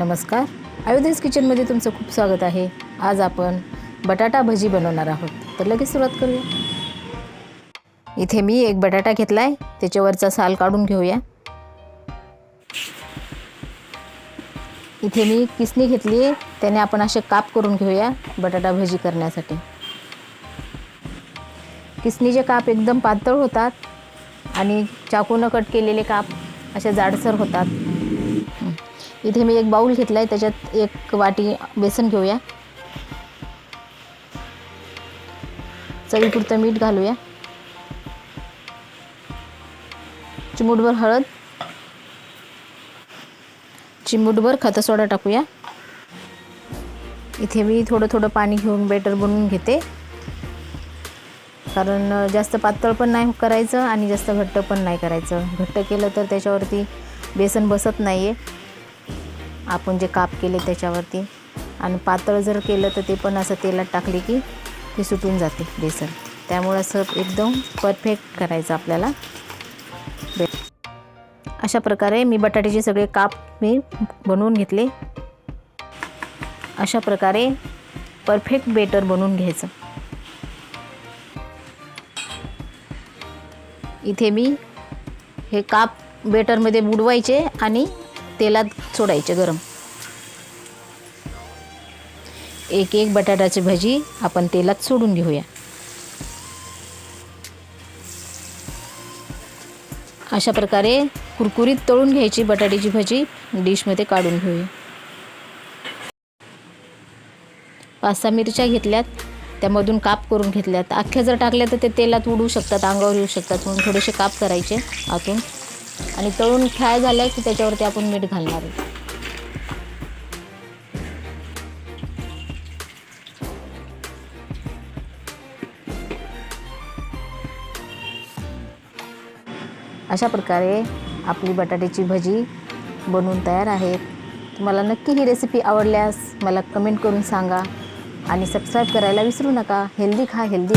नमस्कार. अयोध्येस किचनमध्ये तुमचं खूप स्वागत आहे. आज आपण बटाटा भजी बनवणार आहोत. तर लगेच सुरुवात करूया. इथे मी एक बटाटा घेतला आहे त्याच्यावरचा साल काढून घेऊया. इथे मी किसणी घेतली आहे. त्याने आपण असे काप करून घेऊया बटाटा भजी करण्यासाठी. किसणीचे काप एकदम पातळ होतात आणि चाकूनं कट केलेले काप असे जाडसर होतात. इथे मी एक बाऊल घेतला आहे त्याच्यात एक वाटी बेसन घेऊया. चवीपुरतं मीठ घालूया. चिमूटभर हळद. चिमूटभर खतसोडा टाकूया. इथे मी थोडं थोडं पाणी घेऊन बेटर बनवून घेते. कारण जास्त पातळ पण नाही करायचं आणि जास्त घट्ट पण नाही करायचं. घट्ट केलं तर त्याच्यावरती बेसन बसत नाही आहे आपण जे काप केले त्याच्यावरती. आणि पातळ जर केलं तर ते पण असं तेलात टाकले की ते सुटून जाते बेसन. त्यामुळं असं एकदम परफेक्ट करायचं आपल्याला. अशा प्रकारे मी बटाट्याचे सगळे काप मी बनवून घेतले. अशा प्रकारे परफेक्ट बेटर बनवून घ्यायचं. इथे मी हे काप बेटरमध्ये बुडवायचे आणि तेलात सोडायचे गरम. एक एक बटाट्याची भजी आपण तेलात सोडून घेऊया. अशा प्रकारे कुरकुरीत तळून घ्यायची बटाट्याची भजी डिशमध्ये काढून घेऊया. पाच सहा मिरच्या घेतल्यात त्यामधून काप करून घेतल्यात. अख्ख्या जर टाकल्या तर ते तेलात उडू शकतात अंगावर येऊ शकतात म्हणून थोडेसे काप करायचे आतून. आणि तळून फ्राय झालं की त्याच्यावरती आपण मीठ घालणार आहे. अशा प्रकारे आपली बटाट्याची भजी बनवून तयार आहे. तुम्हाला नक्की ही रेसिपी आवडल्यास मला कमेंट करून सांगा आणि सबस्क्राईब करायला विसरू नका. हेल्दी खा हेल्दी